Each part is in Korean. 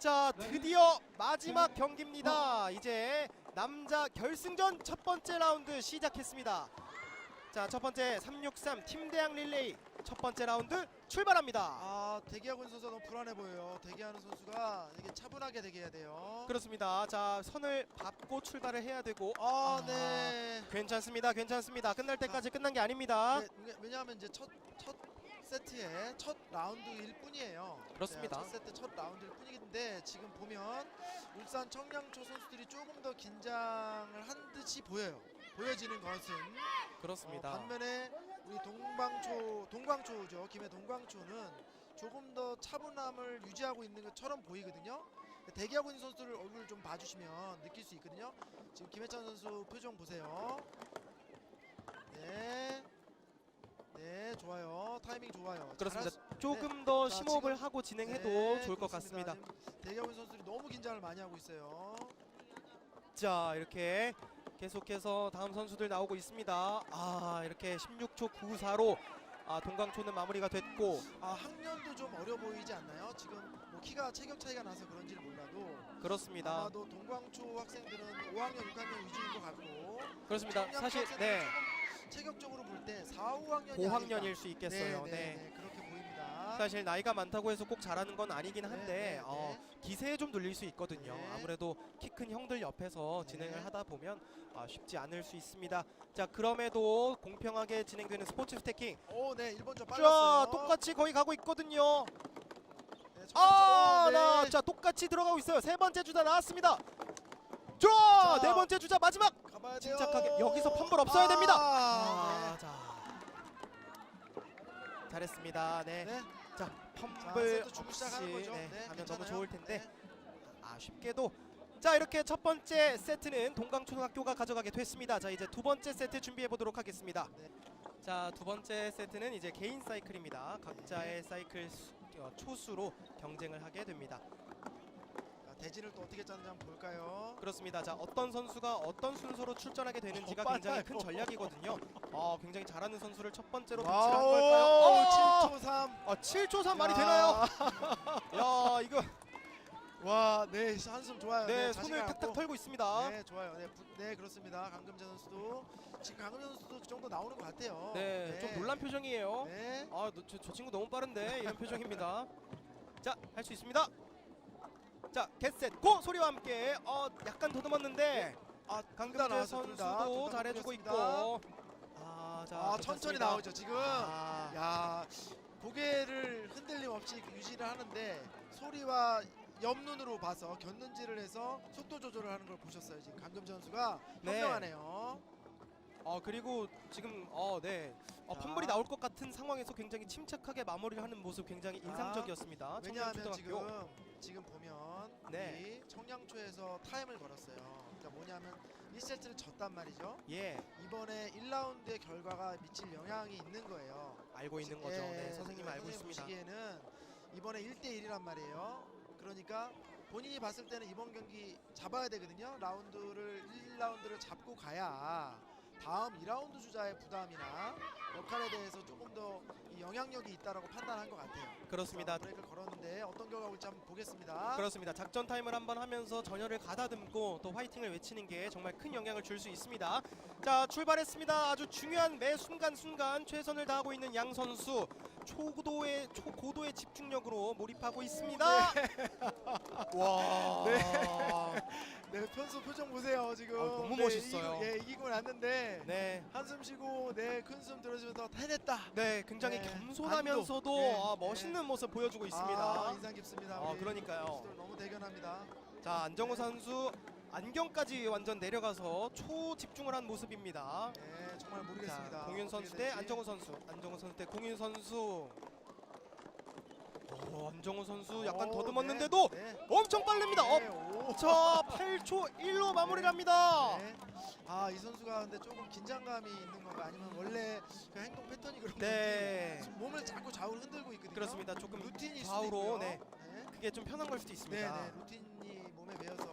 자 드디어 마지막 경기입니다. 이제 남자 결승전 첫 번째 라운드 시작했습니다. 자 첫 번째 363 팀대항 릴레이 첫 번째 라운드 출발합니다. 아 대기하고 있는 선수가 너무 불안해 보여요. 대기하는 선수가 이게 차분하게 대기해야 돼요. 그렇습니다. 자 선을 밟고 출발을 해야 되고 아, 아. 네. 괜찮습니다. 괜찮습니다. 끝날 때까지 끝난 게 아닙니다. 네, 왜냐- 왜냐하면 이제 첫 첫 세트의 첫 라운드일 뿐이에요. 그렇습니다. 네, 첫 세트 첫 라운드일 뿐인데 지금 보면 울산 청량초 선수들이 조금 더 긴장을 한 듯이 보여요. 보여지는 것은 그렇습니다. 어, 반면에 우리 동방초 동광초죠 김해 동광초는 조금 더 차분함을 유지하고 있는 것처럼 보이거든요. 대기하고 있는 선수들 얼굴 좀 봐주시면 느낄 수 있거든요. 지금 김해찬 선수 표정 보세요. 네, 네 좋아요. 타이밍 좋아요. 그렇습니다. 잘하- 조금 더 자, 심호흡을 지금- 하고 진행해도 네, 좋을 것 그렇습니다. 같습니다. 지금 대기하고 있는 선수들이 너무 긴장을 많이 하고 있어요. 자 이렇게 계속해서 다음 선수들 나오고 있습니다. 아 이렇게 16초 94로 아, 동강초는 마무리가 됐고 아 학년도 좀 어려 보이지 않나요? 지금 뭐 키가 체격 차이가 나서 그런지는 몰라도 그렇습니다. 아마도 동광초 학생들은 5학년, 6학년 위주인 것 같고 그렇습니다. 사실 네 체격적으로 볼 때 4, 5학년이 고학년일 수 있겠어요. 네, 네. 네, 네, 그렇게 보입니다. 사실 나이가 많다고 해서 꼭 잘하는 건 아니긴 네, 한데 네, 어, 기세에 좀 눌릴 수 있거든요. 네. 아무래도 키 큰 형들 옆에서 네. 진행을 하다 보면 아, 쉽지 않을 수 있습니다. 자 그럼에도 공평하게 진행되는 스포츠 스태킹. 오, 네, 1번 좀자 빨랐어요. 똑같이 거의 가고 있거든요. 네, 첫 아, 나, 네. 자 똑같이 들어가고 있어요. 세 번째 주자 나왔습니다. 자, 자. 네 번째 주자 마지막. 침착하게. 여기서 펌블 없어야 됩니다. 아, 아, 자, 잘했습니다. 네, 네. 네. 자 자, 펌블 시작하는 없이. 네, 네, 하면 괜찮아요. 너무 좋을 텐데 네. 아쉽게도 자 이렇게 첫 번째 세트는 동강초등학교가 가져가게 됐습니다. 자 이제 두 번째 세트 준비해 보도록 하겠습니다. 네. 자두 번째 세트는 이제 개인 사이클입니다. 네. 각자의 사이클 수, 어, 초수로 경쟁을 하게 됩니다. 자, 대진을 또 어떻게 짜는지 한번 볼까요? 그렇습니다. 자 어떤 선수가 어떤 순서로 출전하게 되는지가 어, 굉장히. 큰 전략이거든요. 어, 굉장히 잘하는 선수를 첫 번째로 배치를 한 걸까요? 와우, 어! 7초 3. 아 7초 3 말이 되나요? 야 이거 와, 네, 한숨 좋아요. 네 자신감 손을 탁탁 갖고. 털고 있습니다. 네, 좋아요. 네, 부, 네, 그렇습니다. 강금재 선수도 지금 강금재 선수도 그 정도 나오는 것 같아요. 네, 좀 놀란 표정이에요. 네. 아, 너, 저, 저 친구 너무 빠른데 이런 표정입니다. 자, 할 수 있습니다. 자, 겟셋 고 소리와 함께 어 약간 더듬었는데 아, 강금재 나왔어요, 둘 다. 선수도 잘해주고. 있고. 아, 자, 아, 천천히. 나오죠. 지금. 아, 야, 고개를 흔들림 없이 유지를 하는데 소리와 옆눈으로 봐서 곁눈질을 해서 속도 조절을 하는 걸 보셨어요. 지금 강금재 선수가 네. 현명하네요. 어 그리고 지금 어 네, 어, 자. 펌블이 나올 것 같은 상황에서 굉장히 침착하게 마무리를 하는 모습 굉장히 인상적이었습니다. 왜냐하면. 지금 지금 보면 네. 우리 청량초에서 타임을 걸었어요. 그러니까 뭐냐면 1세트를 졌단 말이죠. 예, 이번에 1라운드의 결과가 미칠 영향이 있는 거예요. 알고 있는 거죠. 네, 선생님 알고 있습니다. 보시기에는 이번에 1대 1이란 말이에요. 그러니까 본인이 봤을 때는 이번 경기 잡아야 되거든요. 라운드를 1라운드를 잡고 가야 다음 2라운드 주자의 부담이나 역할에 대해서 조금 더이 영향력이 있다라고 판단한 것 같아요. 그렇습니다. 그래서 브레이크를 걸었는데 어떤 결과 올지 한번 보겠습니다. 그렇습니다. 작전 타임을 한번 하면서 전열을 가다듬고 또 화이팅을 외치는 게 정말 큰 영향을 줄 수 있습니다. 자 출발했습니다. 아주 중요한 매 순간 순간 최선을 다하고 있는 양 선수 초고도의 초고도의 집중력으로 몰입하고 있습니다. 와. 네, 편수 표정 보세요 지금. 아, 너무 네, 멋있어요. 이기고, 예, 이기고 났는데 네. 한숨 쉬고 네, 큰숨 들어주면서 해냈다. 네, 굉장히 네, 겸손하면서도 안도. 네, 아, 멋있는 모습 보여주고 아, 있습니다. 인상 깊습니다. 아, 그러니까요. 너무 대견합니다. 자, 안정우 선수 안경까지 완전 내려가서 초 집중을 한 모습입니다. 네, 정말 모르겠습니다. 자, 공윤 선수 대. 안정우 선수. 안정우 선수 대 공윤 선수. 오, 안정우 선수 약간 오, 더듬었는데도 네, 네. 엄청 빠릅니다. 네, 업. 오. 자, 8초 1로 마무리를 합니다. 네. 아, 이 선수가 근데 조금 긴장감이 있는 건가 아니면 원래 그 행동 패턴이 그런 건지 네. 지금 몸을 자꾸 좌우로 흔들고 있거든요. 그렇습니다. 조금 루틴이 좌우로, 네. 네. 그게 좀 편한 걸 수도 네, 있습니다. 네, 루틴이 몸에 배어서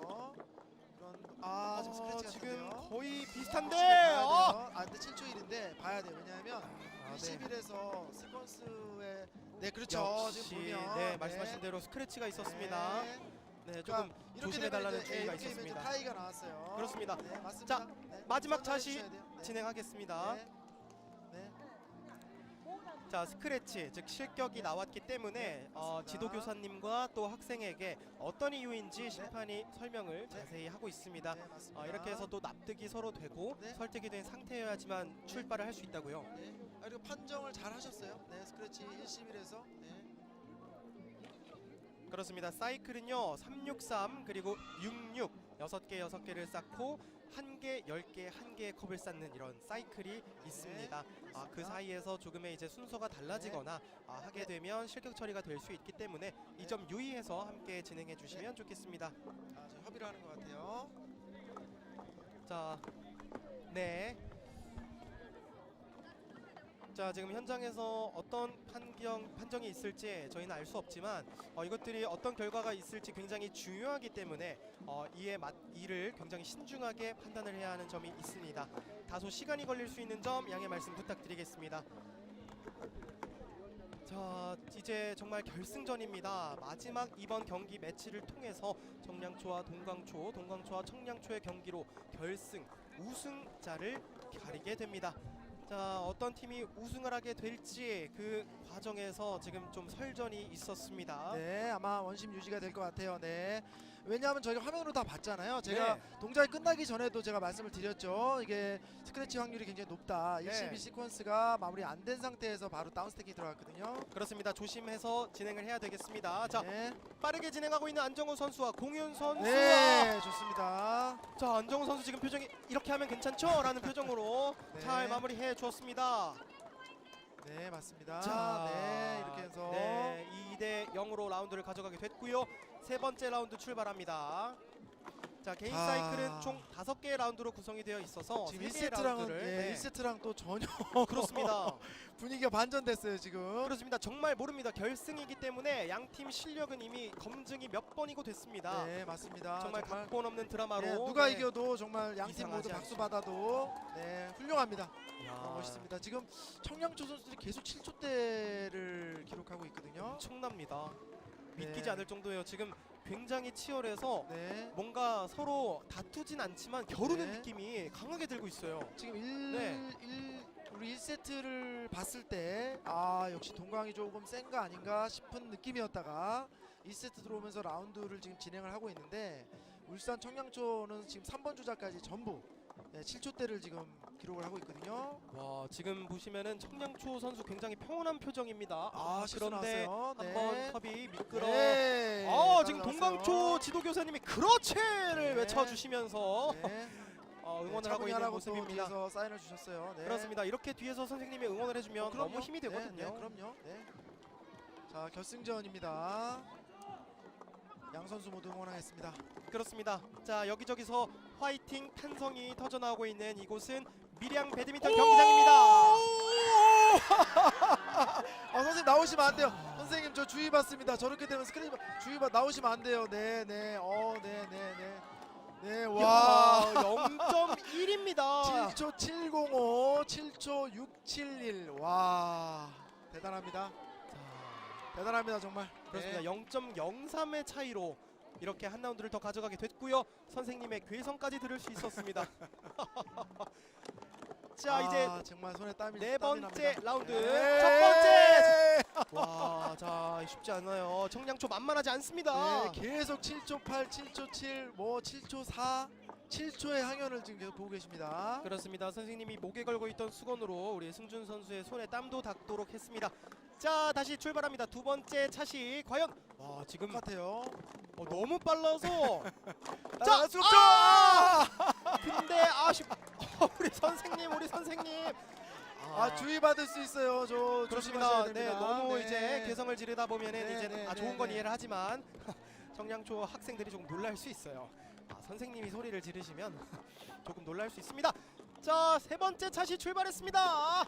아 지금 어, 스크래치 지금. 거의 네, 비슷한데. 어. 아, 근데 7초 1인데 봐야 돼요. 왜냐하면 아, 네. 21에서 스퀀스에 네, 그렇죠. 역시 지금 보면 네 말씀하신 대로 스크래치가 있었습니다. 네. 네, 그러니까 조금 이렇게 조심해달라는 이제, 주의가 예, 이렇게 되면 있었습니다. 타이가 나왔어요. 그렇습니다. 네, 맞습니다. 자, 네, 마지막 주셔야 돼요. 네. 진행하겠습니다. 네. 네. 자 스크래치 즉 실격이 나왔기 때문에 네, 어, 맞습니다. 지도 교사님과 또 학생에게 어떤 이유인지 심판이 설명을 자세히 하고 있습니다. 네. 어, 이렇게 해서 또 납득이 서로 되고 네. 설득이 된 상태여야지만 출발을 할 수 있다고요. 네. 아, 그리고 판정을 잘 하셨어요. 네, 스크래치 1심일에서 네. 그렇습니다. 사이클은요 363 그리고 66 6개 6개를 쌓고 한 개, 열 개, 한 개의 컵을 쌓는 이런 사이클이 있습니다. 아, 그 사이에서 조금의 이제 순서가 달라지거나 아, 하게 되면 실격 처리가 될 수 있기 때문에 이 점 유의해서 함께 진행해 주시면 좋겠습니다. 아, 저 협의를 하는 것 같아요. 자, 네. 자, 지금 현장에서 어떤 판정 판정이 있을지 저희는 알 수 없지만 어, 이것들이 어떤 결과가 있을지 굉장히 중요하기 때문에 어, 이에 맞 이를 굉장히 신중하게 판단을 해야 하는 점이 있습니다. 다소 시간이 걸릴 수 있는 점 양해 말씀 부탁드리겠습니다. 자, 이제 정말 결승전입니다. 마지막 이번 경기 매치를 통해서 청량초와 동광초, 동광초와 청량초의 경기로 결승 우승자를 가리게 됩니다. 자, 어떤 팀이 우승을 하게 될지 그 과정에서 지금 좀 설전이 있었습니다. 네, 아마 원심 유지가 될 것 같아요. 네. 왜냐하면 저희가 화면으로 다 봤잖아요. 제가 네. 동작이 끝나기 전에도 제가 말씀을 드렸죠. 이게 스크래치 확률이 굉장히 높다. 네. 112 시퀀스가 마무리 안 된 상태에서 바로 다운스택이 들어갔거든요. 그렇습니다. 조심해서 진행을 해야 되겠습니다. 자, 네. 빠르게 진행하고 있는 안정우 선수와 공윤 선수와 네, 좋습니다. 자, 안정우 선수 지금 표정이 이렇게 하면 괜찮죠? 라는 표정으로 네. 잘 마무리해 주었습니다. 네, 맞습니다. 자, 네, 이렇게 해서 네, 2대 0으로 라운드를 가져가게 됐고요. 세 번째 라운드 출발합니다. 자, 개인 자. 사이클은 총 다섯 개의 라운드로 구성이 되어 있어서 지금 세 개의 1세트랑은 라운드를 예, 네, 1세트랑 또 전혀 그렇습니다. 분위기가 반전됐어요, 지금. 그렇습니다. 정말 모릅니다. 결승이기 때문에 양 팀 실력은 이미 검증이 몇 번이고 됐습니다. 네, 맞습니다. 정말 각본 없는 드라마로 네, 누가 네. 이겨도 정말 양 팀 모두 박수 않죠. 받아도 네, 훌륭합니다. 아, 멋있습니다. 지금 청량초 선수들이 계속 7초대를 기록하고 있거든요. 엄청납니다. 믿기지 네. 않을 정도예요. 지금 굉장히 치열해서 네. 뭔가 서로 다투진 않지만 겨루는 네. 느낌이 강하게 들고 있어요. 지금 1, 네. 일 우리 1세트를 봤을 때 아, 역시 동강이 조금 센 거 아닌가 싶은 느낌이었다가 2세트 들어오면서 라운드를 지금 진행을 하고 있는데 울산 청량초는 지금 3번 주자까지 전부 네, 7초대를 지금 기록을 하고 있거든요. 와 지금 보시면은 청량초 선수 굉장히 평온한 표정입니다. 아, 실수 그런데 나왔어요. 네. 한번 컵이 미끄러. 네. 아 지금 나왔어요. 동강초 지도 교사님이 그렇지를 네. 외쳐주시면서 네. 어, 응원을 네, 하고 있는 모습입니다. 뒤에서 사인을 주셨어요. 네. 그렇습니다. 이렇게 뒤에서 선생님이 응원을 해주면 어, 그럼요. 너무 힘이 네, 되거든요. 네, 그럼요. 네. 자 결승전입니다. 양 선수 모두 응원하겠습니다. 그렇습니다. 자 여기저기서 화이팅 탄성이 터져 나오고 있는 이곳은 밀양 배드민턴 경기장입니다. 아 선생님 나오시면 안 돼요. 선생님 저 주의 받습니다. 저렇게 되면 스크린 주의 받 나오시면 안 돼요. 네, 네. 어, 네, 네, 네. 네, 와. 와 0.1입니다. 7초 705, 7초 671. 와. 대단합니다. 대단합니다, 정말. 그렇습니다. 네. 0.03의 차이로 이렇게 한 라운드를 더 가져가게 됐고요. 선생님의 괴성까지 들을 수 있었습니다. 자 아, 이제 정말 손에 땀이 네 땀이 번째 납니다. 라운드 네. 첫 번째. 와, 자 쉽지 않아요. 청량초 만만하지 않습니다. 네, 계속 7초 8, 7초 7, 뭐 7초 4, 7초의 항연을 지금 계속 보고 계십니다. 그렇습니다. 선생님이 목에 걸고 있던 수건으로 우리 승준 선수의 손에 땀도 닦도록 했습니다. 자 다시 출발합니다. 두 번째 차시 과연 와 지금 똑같아요. 어, 너무 빨라서 자, 수 없죠. 아! 근데 아쉽 우리 선생님 우리 선생님 아, 주의 받을 수 있어요. 저 그렇습니다. 조심하셔야 네, 됩니다. 너무 네. 이제 개성을 지르다 보면은 네, 이제 네, 아, 네, 좋은 건 네. 이해를 하지만 청량초 학생들이 조금 놀랄 수 있어요. 아, 선생님이 소리를 지르시면 조금 놀랄 수 있습니다. 자, 세 번째 차시 출발했습니다.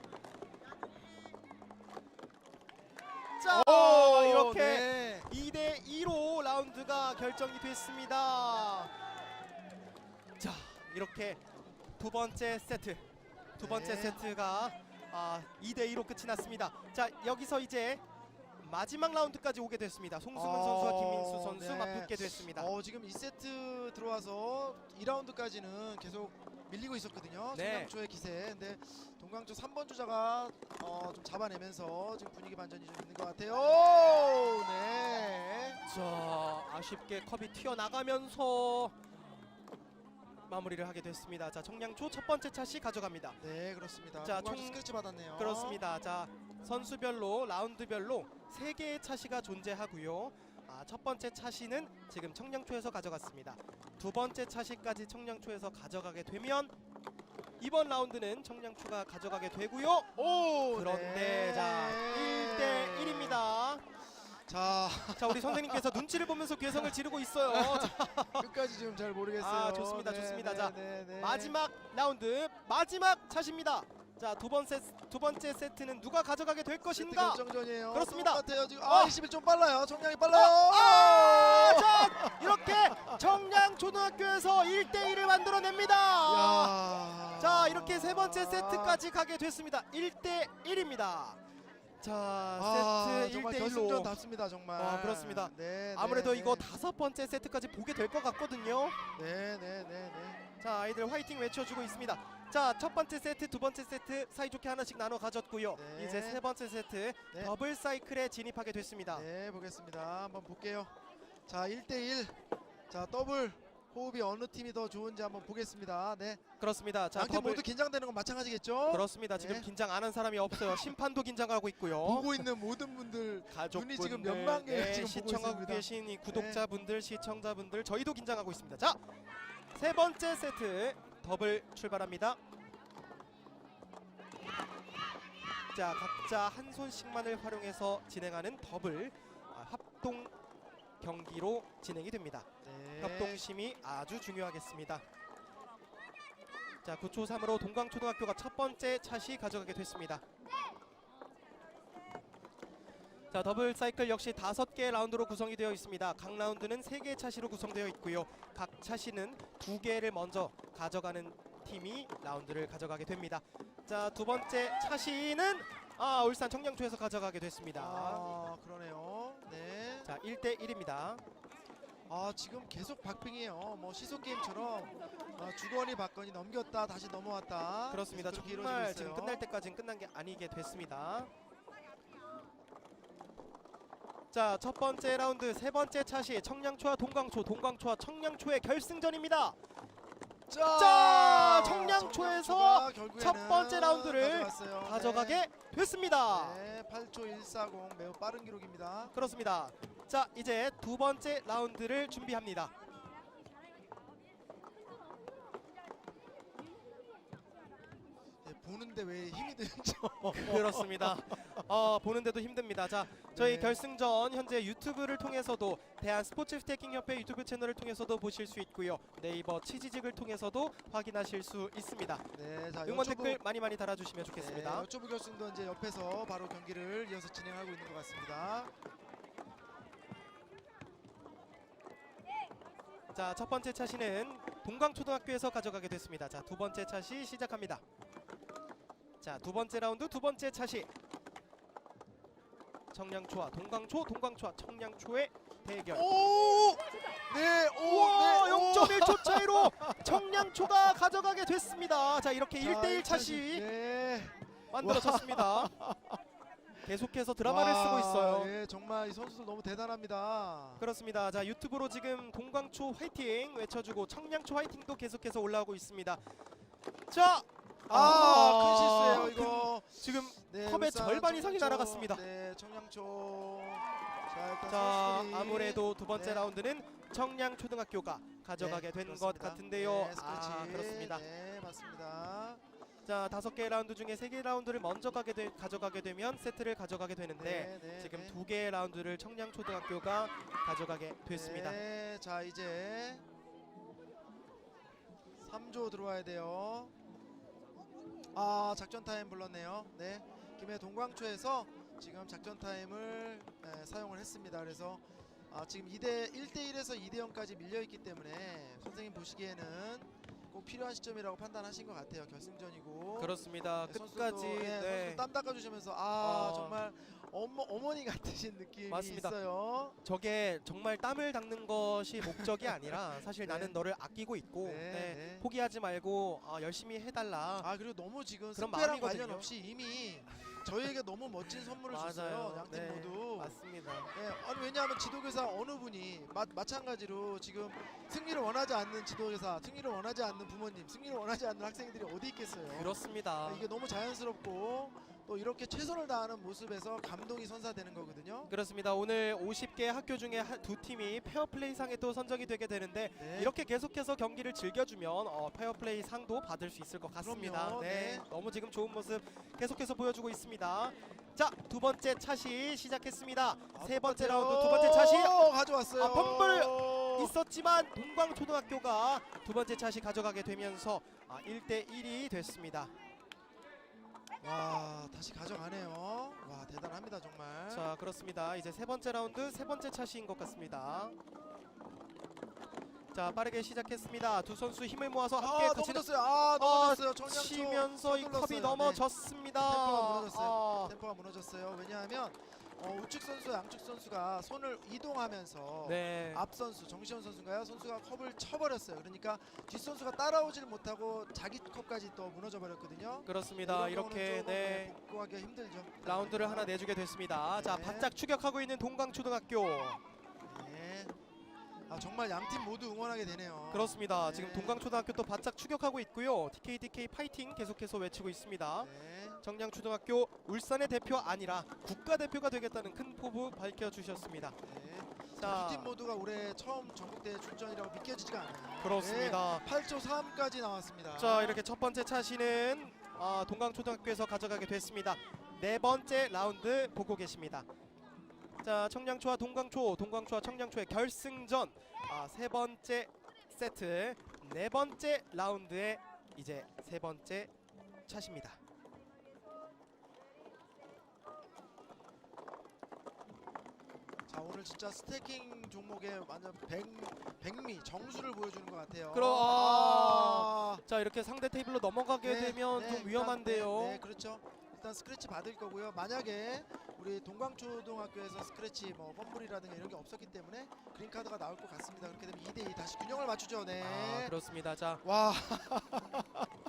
자, 오, 이렇게 네. 2대 2로 라운드가 결정이 됐습니다. 자, 이렇게 두 번째 세트. 두 번째 네. 세트가 아, 2대 2로 끝이 났습니다. 자, 여기서 이제 마지막 라운드까지 오게 됐습니다. 송수근 어, 선수와 김민수 선수 네. 맞붙게 됐습니다. 어, 지금 2세트 들어와서 2라운드까지는 계속 밀리고 있었거든요. 네. 청량초의 기세. 근데 동강초 3번 주자가 어, 좀 잡아내면서 지금 분위기 반전이 좀 있는 것 같아요. 오, 네. 자 아쉽게 컵이 튀어나가면서 마무리를 하게 됐습니다. 자 청량초 첫 번째 차시 가져갑니다. 네, 그렇습니다. 자, 총- 스크래치 받았네요. 그렇습니다. 자 선수별로 라운드별로 세 개의 차시가 존재하고요. 아, 첫 번째 차시는 지금 청량초에서 가져갔습니다. 두 번째 차시까지 청량초에서 가져가게 되면 이번 라운드는 청량초가 가져가게 되고요. 오, 그런데 네. 자 1대 1입니다. 자, 자 우리 선생님께서 눈치를 보면서 괴성을 지르고 있어요. 자, 끝까지 지금 잘 모르겠어요. 아, 좋습니다, 좋습니다. 자, 네, 네. 마지막 라운드 마지막 차시입니다. 자 두 번째 두 번째 세트는 누가 가져가게 될 것인가? 결정전이에요. 그렇습니다. 똑같아요. 지금 어. 아, 21 좀 빨라요. 정량이 빨라요. 아, 자 이렇게 청량 초등학교에서 1대 1을 만들어 냅니다. 야. 자 이렇게 세 번째 세트까지 가게 됐습니다. 1대 1입니다. 자 아, 세트 정말 1대 1로 결승전 답습니다 정말. 아, 그렇습니다. 네, 아무래도 네, 이거 네. 다섯 번째 세트까지 보게 될 것 같거든요. 네, 네, 네, 네. 자 아이들 화이팅 외쳐주고 있습니다. 자 첫 번째 세트, 두 번째 세트 사이좋게 하나씩 나눠 가졌고요. 네. 이제 세 번째 세트 네. 더블 사이클에 진입하게 됐습니다. 네, 보겠습니다. 한번 볼게요. 자, 1대 1. 자, 더블 호흡이 어느 팀이 더 좋은지 한번 보겠습니다. 네. 그렇습니다. 자 양팀 더블 모두 긴장되는 건 마찬가지겠죠? 그렇습니다. 지금 네. 긴장 안 한 사람이 없어요. 심판도 긴장하고 있고요. 보고 있는 모든 분들 가족분들, 눈이 지금 몇만 개가 네, 지금 보고 시청하고 있습니다. 네. 계신 이 구독자분들, 시청자분들 저희도 긴장하고 있습니다. 자, 세 번째 세트 더블 출발합니다. 자, 각자 한 손씩만을 활용해서 진행하는 더블 아, 합동 경기로 진행이 됩니다. 네. 협동심이 아주 중요하겠습니다. 자, 9초 3으로 동광초등학교가 첫 번째 차시 가져가게 됐습니다. 자, 더블 사이클 역시 다섯 개 라운드로 구성이 되어 있습니다. 각 라운드는 세 개의 차시로 구성되어 있고요. 각 차시는 두 개를 먼저 가져가는 팀이 라운드를 가져가게 됩니다. 자, 두 번째 차시는 아, 울산 청량초에서 가져가게 됐습니다. 아, 그러네요. 네. 자, 1대 1입니다. 아 지금 계속 박빙이에요. 뭐 시속 게임처럼 아, 주거니 받거니 넘겼다 다시 넘어왔다. 그렇습니다. 계속 그렇게 정말 이루어지고 지금 있어요. 끝날 때까지는 끝난 게 아니게 됐습니다. 자, 첫 번째 라운드 세 번째 차시 청량초와 동광초, 동광초와 청량초의 결승전입니다. 자, 자, 청량초에서 첫 번째 라운드를 가져갔어요. 가져가게 됐습니다. 네, 8초 140 매우 빠른 기록입니다. 그렇습니다. 자, 이제 두 번째 라운드를 준비합니다. 보는데 왜 힘이 들죠? 그렇습니다. 어, 보는데도 힘듭니다. 자, 저희 네. 결승전 현재 유튜브를 통해서도 대한 스포츠 스태킹 협회 유튜브 채널을 통해서도 보실 수 있고요. 네이버 치지직을 통해서도 확인하실 수 있습니다. 네, 자 응원 여쭤보- 댓글 많이 많이 달아주시면 좋겠습니다. 네, 여쭈브 결승도 이제 옆에서 바로 경기를 이어서 진행하고 있는 것 같습니다. 자, 첫 번째 차시는 동광초등학교에서 가져가게 됐습니다. 자, 두 번째 차시 시작합니다. 자, 두 번째 라운드 두 번째 차시. 청량초와 동광초, 동광초와 청량초의 대결. 오! 네, 오! 우와, 네, 오! 0.1초 차이로 청량초가 가져가게 됐습니다. 자, 이렇게 자, 1대1 일 차시 네. 만들어졌습니다. 계속해서 드라마를 와, 쓰고 있어요. 예, 정말 이 선수들 너무 대단합니다. 그렇습니다. 자 유튜브로 지금 동광초 화이팅 외쳐주고 청량초 화이팅도 계속해서 올라오고 있습니다. 자, 아, 큰 실수예요 큰- 이거. 지금 네, 컵의 울산 절반 이상이 청량초, 날아갔습니다. 네, 청량초. 자, 일단 자 선수들이- 아무래도 두 번째 네. 라운드는 청량 초등학교가 가져가게 네, 된것 그렇습니다. 같은데요. 네, 아 스크래치. 그렇습니다. 네, 맞습니다. 자 다섯 개 라운드 중에 세 개 라운드를 먼저 가게 되, 가져가게 되면 세트를 가져가게 되는데 네, 네, 지금 네. 두 개의 라운드를 청량 초등학교가 가져가게 됐습니다. 네, 자 이제 3조 들어와야 돼요. 아 작전 타임 불렀네요. 네, 김해 동광초에서 지금 작전 타임을 네, 사용을 했습니다. 그래서 아, 지금 2대 1대 1에서 2대 0까지 밀려 있기 때문에 선생님 보시기에는 꼭 필요한 시점이라고 판단하신 것 같아요. 결승전이고. 그렇습니다. 네, 끝까지 선수들도, 예, 네. 선수들 땀 닦아주시면서 아 어. 정말 어머 어머니 같으신 느낌이 맞습니다. 있어요. 저게 정말 땀을 닦는 것이 목적이 아니라 사실 네. 나는 너를 아끼고 있고 네, 네, 네. 포기하지 말고 아, 열심히 해달라. 아 그리고 너무 지금 그런 마음이거든요. 관련 없이 이미 저희에게 너무 멋진 선물을 줬어요. 양팀 네, 모두. 맞습니다. 네, 아니 왜냐하면 지도교사 어느 분이 마, 마찬가지로 지금 승리를 원하지 않는 지도교사, 승리를 원하지 않는 부모님, 승리를 원하지 않는 학생들이 어디 있겠어요. 그렇습니다. 네, 이게 너무 자연스럽고 또 이렇게 최선을 다하는 모습에서 감동이 선사되는 거거든요. 그렇습니다. 오늘 50개 학교 중에 하- 두 팀이 페어플레이 상에 또 선정이 되게 되는데 네. 이렇게 계속해서 경기를 즐겨주면 어, 페어플레이 상도 받을 수 있을 것 같습니다. 그럼요. 네, 네. 너무 지금 좋은 모습 계속해서 보여주고 있습니다. 자, 두 번째 차시 시작했습니다. 아, 세 번째. 라운드 두 번째 차시 오, 가져왔어요. 아, 펌블 있었지만 동광초등학교가 두 번째 차시 가져가게 되면서 아, 1대 1이 됐습니다. 와 다시 가져가네요. 와 대단합니다 정말. 자, 그렇습니다. 이제 세 번째 라운드 세 번째 차시인 것 같습니다. 자, 빠르게 시작했습니다. 두 선수 힘을 모아서 함께 아 같이 넘어졌어요. 아 넘어졌어요. 청량초 치면서 이. 컵이 네. 넘어졌습니다. 템포가 무너졌어요. 아, 템포가 무너졌어요. 왜냐하면 어, 우측 선수, 양측 선수가 손을 이동하면서 네. 앞 선수 정시현 선수인가요? 선수가 컵을 쳐버렸어요. 그러니까 뒷 선수가 따라오질 못하고 자기 컵까지 또 무너져 버렸거든요. 그렇습니다. 이렇게 조금, 네. 복구하기가 힘들죠. 라운드를 하나 내주게 됐습니다. 자, 네. 바짝 추격하고 있는 동광초등학교. 네. 아 정말 양팀 모두 응원하게 되네요. 그렇습니다. 네. 지금 동광초등학교 또 바짝 추격하고 있고요. TKDK 파이팅 계속해서 외치고 있습니다. 네. 정량초등학교 울산의 대표 아니라 국가대표가 되겠다는 큰 포부 밝혀주셨습니다. 네. 자, 두팀 모두가 올해 처음 전국대회 출전이라고 믿겨지지가 않아요. 그렇습니다. 네. 8초 3까지 나왔습니다. 자, 이렇게 첫 번째 차시는 아, 동광초등학교에서 가져가게 됐습니다. 네 번째 라운드 보고 계십니다. 자, 청량초와 동광초, 동광초와 청량초의 결승전 아, 세 번째 세트 네 번째 라운드의 이제 세 번째 차시입니다. 자 오늘 진짜 스태킹 종목에 완전 백, 백미 정수를 보여주는 것 같아요. 그럼, 아. 자, 이렇게 상대 테이블로 넘어가게 네, 되면 네, 좀 위험한데요. 네, 네, 그렇죠. 일단 스크래치 받을 거고요. 만약에 우리 동광초등학교에서 스크래치 뭐 펌블이라든가 이런 게 없었기 때문에 그린 카드가 나올 것 같습니다. 그렇게 되면 2대2 다시 균형을 맞추죠. 네. 아, 그렇습니다. 자, 와,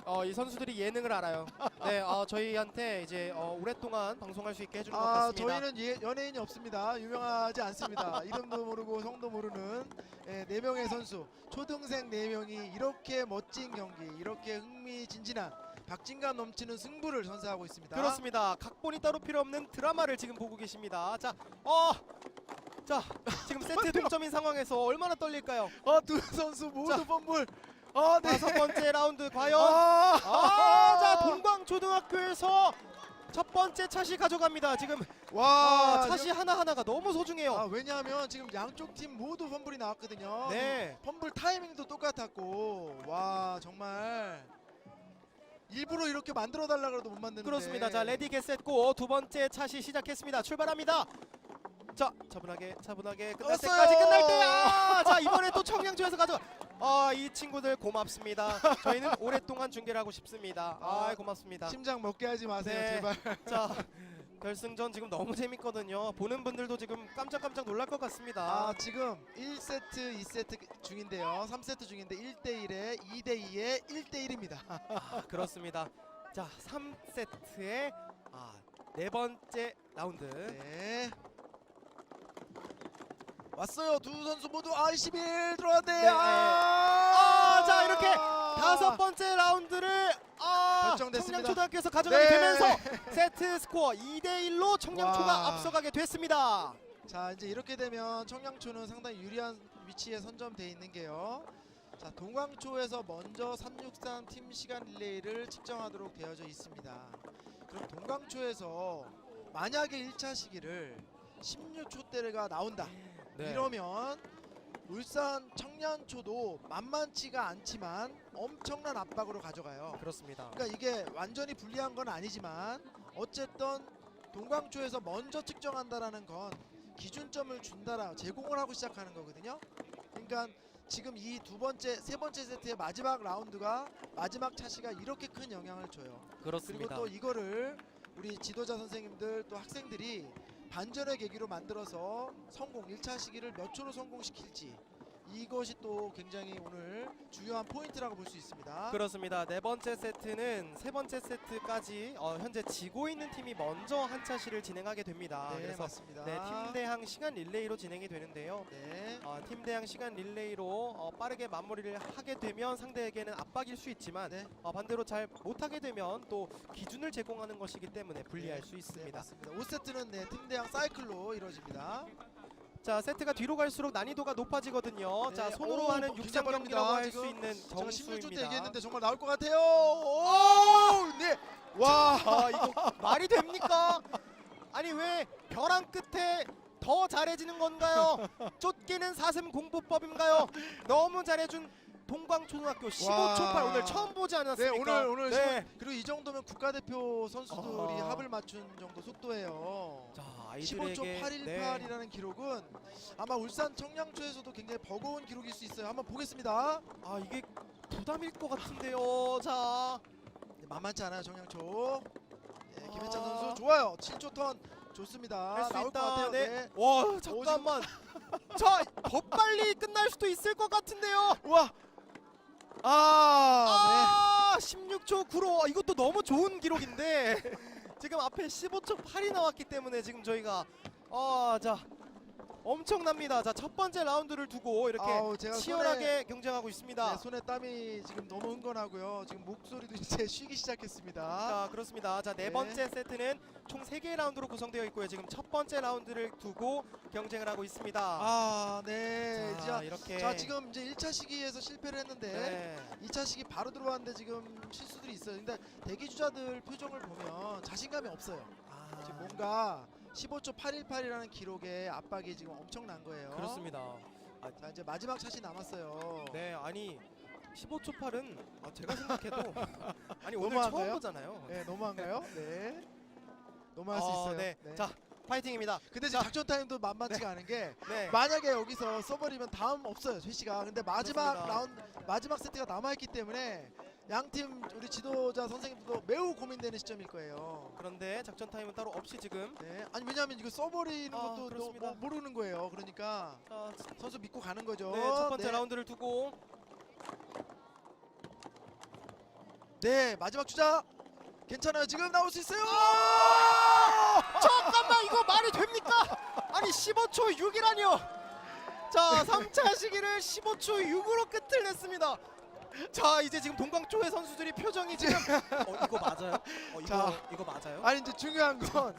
어, 이 선수들이 예능을 알아요. 네, 어, 저희한테 이제 어, 오랫동안 방송할 수 있게 해주는 것 아 같습니다. 저희는 예, 연예인이 없습니다. 유명하지 않습니다. 이름도 모르고 성도 모르는 예, 네 명의 선수, 초등생 네 명이 이렇게 멋진 경기, 이렇게 흥미진진한 박진감 넘치는 승부를 선사하고 있습니다. 그렇습니다. 각본이 따로 필요 없는 드라마를 지금 보고 계십니다. 자, 어, 자, 지금 세트 동점인 상황에서 얼마나 떨릴까요? 아, 두 선수 모두 자. 펌블. 아, 네. 다섯 번째 라운드 과연? 아, 아, 자, 동광초등학교에서 첫 번째 차시 가져갑니다. 지금 와, 아, 차시 하나 하나가 너무 소중해요. 아, 왜냐하면 지금 양쪽 팀 모두 펌블이 나왔거든요. 네, 펌블 타이밍도 똑같았고, 와 정말 일부러 이렇게 만들어 달라 그래도 못 만드는데. 그렇습니다. 자, 레디 겟셋고 두 번째 차시 시작했습니다. 출발합니다. 자, 차분하게 차분하게 끝날 왔어요! 때까지 끝날 때. 아, 자, 이번에 또 청량초에서 가져. 아, 이 친구들 고맙습니다. 저희는 오랫동안 중계를 하고 싶습니다. 아, 아, 고맙습니다. 심장 먹게 하지 마세요, 네. 제발. 자, 결승전 지금 너무 재밌거든요. 보는 분들도 지금 깜짝깜짝 놀랄 것 같습니다. 아 지금 1세트, 2세트 중인데요. 3세트 중인데 1대1에 2대2에 1대1입니다. 아, 그렇습니다. 자, 3세트의 아, 네 번째 라운드. 네. 왔어요. 두 선수 모두 아11 들어왔네. 네, 아, 자, 이렇게 다섯 번째 라운드를 아, 결정됐습니다. 청량초등학교에서 가져가게 네. 되면서 세트 스코어 2대 1로 청량초가 와. 앞서가게 됐습니다. 자 이제 이렇게 되면 청량초는 상당히 유리한 위치에 선점돼 있는 게요. 자 동광초에서 먼저 363 팀 시간 릴레이를 측정하도록 되어져 있습니다. 그럼 동광초에서 만약에 1차 시기를 16초 대가 나온다. 네. 이러면 울산 청년초도 만만치가 않지만 엄청난 압박으로 가져가요. 그렇습니다. 그러니까 이게 완전히 불리한 건 아니지만 어쨌든 동광초에서 먼저 측정한다라는 건 기준점을 준다라 제공을 하고 시작하는 거거든요. 그러니까 지금 이 두 번째, 세 번째 세트의 마지막 라운드가 마지막 차시가 이렇게 큰 영향을 줘요. 그리고 그렇습니다. 또 이거를 우리 지도자 선생님들 또 학생들이 반전의 계기로 만들어서 성공 1차 시기를 몇 초로 성공시킬지 이것이 또 굉장히 오늘 중요한 포인트라고 볼 수 있습니다. 그렇습니다. 네 번째 세트는 세 번째 세트까지 어, 현재 지고 있는 팀이 먼저 한차 시를 진행하게 됩니다. 네, 그래서 맞습니다. 네, 팀 대항 시간 릴레이로 진행이 되는데요. 네. 어, 팀 대항 시간 릴레이로 어, 빠르게 마무리를 하게 되면 상대에게는 압박일 수 있지만 네. 어, 반대로 잘 못하게 되면 또 기준을 제공하는 것이기 때문에 불리할 네, 수 네, 있습니다. 맞습니다. 5세트는 네, 팀 대항 사이클로 이루어집니다. 자 세트가 뒤로 갈수록 난이도가 높아지거든요. 네, 자 손으로 오, 하는 굉장히 육상 경기라고 빠릅니다. 할수 지금 있는 제가 16초 때. 얘기했는데 정말 나올 것 같아요. 오! 네. 와! 아 이거 말이 됩니까? 아니 왜 벼랑 끝에 더 잘해지는 건가요? 쫓기는 사슴 공부법인가요? 너무 잘해준 동광초등학교 15초 8 오늘 처음 보지 네, 않았습니까? 오늘 오늘 네. 지금 그리고 이 정도면 국가대표 선수들이 어허. 합을 맞춘 정도 속도예요. 자 15초 아이들에게 818이라는 기록은 아마 울산 청량초에서도 굉장히 버거운 기록일 수 있어요. 한번 보겠습니다. 아 이게 부담일 것 같은데요. 자 네, 만만치 않아요, 청량초. 네, 김혜찬 아. 선수 좋아요. 7초 턴 좋습니다. 할수 나올 것 있다. 같아요. 네. 네. 와 잠깐만. 자 더 빨리 끝날 수도 있을 것 같은데요. 우와. 아, 아, 16초 9로. 이것도 너무 좋은 기록인데. 지금 앞에 15초 8이 나왔기 때문에 지금 저희가. 아자 엄청납니다. 자 첫 번째 라운드를 두고 네. 이렇게 아우, 제가 치열하게 경쟁하고 있습니다. 손에, 네, 손에 땀이 지금 너무 흥건하고요. 지금 목소리도 이제 쉬기 시작했습니다. 자 그렇습니다. 자 네 네. 번째 세트는 총 3개의 라운드로 구성되어 있고요. 지금 첫 번째 라운드를 두고 경쟁을 하고 있습니다. 아, 네. 자, 자, 이렇게 자 지금 이제 1차 시기에서 실패를 했는데 네. 2차 시기 바로 들어왔는데 지금 실수들이 있어요. 근데 대기 주자들 표정을 보면 자신감이 없어요. 아, 지금 뭔가 15초 818이라는 기록에 압박이 지금 엄청난 거예요. 그렇습니다. 자 이제 마지막 샷이 남았어요. 네 아니 15초 8은 아, 제가 생각해도 아니 오늘 너무한가요? 처음 보잖아요. 네, 너무한가요? 네. 너무할 수 어, 있어요. 네. 자 파이팅입니다. 근데 지금 작전 타임도 만만치가 않은 게 네. 만약에 여기서 써버리면 다음 없어요 최 씨가 근데 마지막 그렇습니다. 라운드 마지막 세트가 남아 있기 때문에 양팀 우리 지도자 선생님들도 매우 고민되는 시점일 거예요 그런데 작전 타임은 따로 없이 지금 네 아니 왜냐하면 이거 써버리는 아, 것도 너, 그렇습니다. 뭐 모르는 거예요 그러니까 자, 선수 믿고 가는 거죠 네, 첫 번째 네. 라운드를 두고 네 마지막 주자 괜찮아요 지금 나올 수 있어요 잠깐만 이거 말이 됩니까? 아니 15초 6이라뇨. 자 3차 시기를 15초 6으로 끝을 냈습니다. 자 이제 지금 동광초의 선수들이 표정이 지금 어 이거 맞아요? 어 이거 자. 이거 맞아요? 아니 이제 중요한 건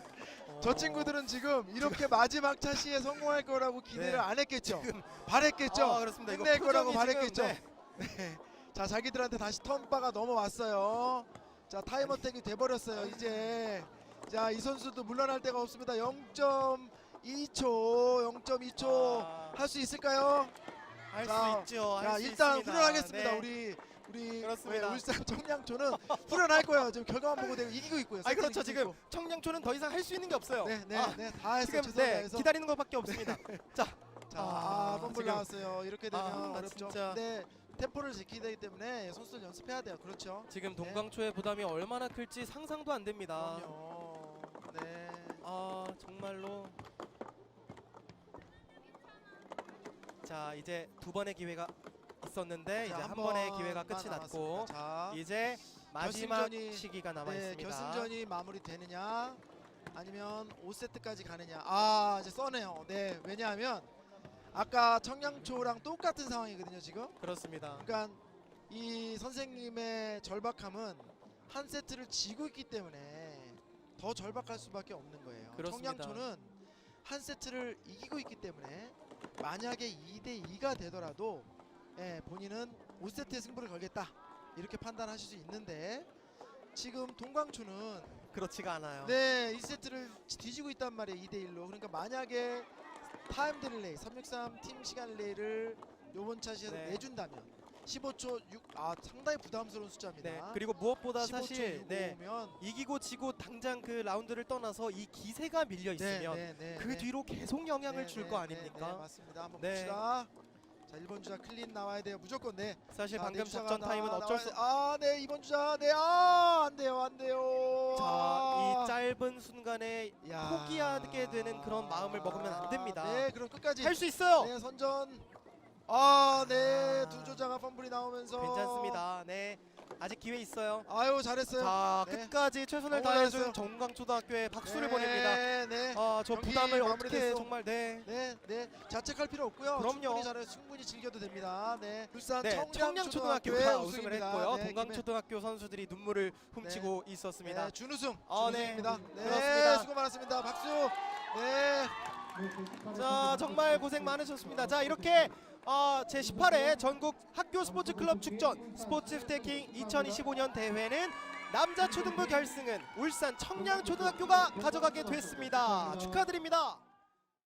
저 어, 친구들은 지금 이렇게 마지막 차시에 성공할 거라고 기대를 네. 안 했겠죠 지금 바랬겠죠 아, 그렇습니다. 이거 끝낼 거라고 표정이 바랬겠죠. 지금, 네. 네. 자 자기들한테 다시 턴바가 넘어왔어요. 자 타임 어택이 돼버렸어요. 이제 자 이 선수도 물러날 데가 없습니다. 0.2초, 0.2초 아, 할 수 있을까요? 할 자, 수 있죠. 할 자 수 일단 있습니다. 후련하겠습니다. 네. 우리 우리 그렇습니다. 네, 울산 청량초는 후련할 거예요. 지금 결과만 보고 내가 이기고 있고요. 아니 그렇죠 지금 이기고 청량초는 더 이상 할 수 있는 게 없어요. 있고. 네, 네, 아, 네, 다 했어. 지금 네. 기다리는 것밖에 없습니다. 자 자, 아, 아, 펌블 지금- 나왔어요. 이렇게 되면 아, 어렵죠. 진짜. 네, 템포를 지키기 되기 때문에 선수들 연습해야 돼요. 그렇죠. 지금 동광초의 부담이 얼마나 클지 상상도 안 됩니다. 그럼요. 네. 아 정말로 자 이제 두 번의 기회가 있었는데 이제 자, 한 번의 기회가 끝이 났고. 자, 이제 마지막 결승전이- 시기가 남아 네, 있습니다. 결승전이 마무리되느냐 아니면 5세트까지 가느냐. 아, 이제 써네요. 네, 왜냐하면 아까 청량초랑 똑같은 상황이거든요, 지금. 그렇습니다. 그러니까 이 선생님의 절박함은 한 세트를 지고 있기 때문에 더 절박할 수밖에 없는 거예요. 그렇습니다. 청량초는 한 세트를 이기고 있기 때문에 만약에 2대 2가 되더라도 예, 본인은 5세트의 승부를 걸겠다 이렇게 판단하실 수 있는데 지금 동광초는 그렇지가 않아요. 네 1세트를 뒤지고 있단 말이에요 2대 1로 그러니까 만약에 타임 딜레이 363 팀 시간 릴레이를 요번 차시에서 네. 내준다면 15초 6, 아 상당히 부담스러운 숫자입니다. 네 그리고 무엇보다 15초 사실 6 네 오면 이기고 지고 당장 그 라운드를 떠나서 이 기세가 밀려 있으면 네, 네, 네, 그 네. 뒤로 계속 영향을 네, 줄 네, 거 네, 아닙니까? 네, 맞습니다. 한번 네. 봅시다. 자 1번 주자 클린 나와야 돼요. 무조건 네. 사실 자, 방금 네 작전 나- 타임은 어쩔 수 나와야 돼. 아, 네. 2번 주자. 네. 아, 안 돼요. 안 돼요. 자, 아. 이 짧은 순간에 야. 포기하게 되는 그런 마음을 먹으면 안 됩니다. 네, 그럼 끝까지 할 수 있어요. 네, 선전. 아, 네. 두 조자가 펌블이 나오면서 괜찮습니다. 네. 아직 기회 있어요. 아유, 잘했어요. 자, 네. 끝까지 최선을 너무 다해준 잘했어요. 정광초등학교에 박수를 네, 보냅니다. 네. 아, 저 경기 부담을 어떻게 마무리됐어. 정말 네. 네, 네. 자책할 필요 없고요. 그럼요. 충분히 잘해 충분히 즐겨도 됩니다. 네. 울산 네, 청량초등학교가 우승을 우승입니다. 했고요. 네, 동강초등학교 선수들이 눈물을 훔치고 있었습니다. 네, 준우승. 아, 네. 준우승입니다. 네, 그렇습니다. 수고 많았습니다. 박수. 네. 자 정말 고생 많으셨습니다. 자 이렇게 어, 제 18회 전국 학교 스포츠 클럽 축전 스포츠 스태킹 2025년 대회는 남자 초등부 결승은 울산 청량초등학교가 가져가게 됐습니다. 축하드립니다.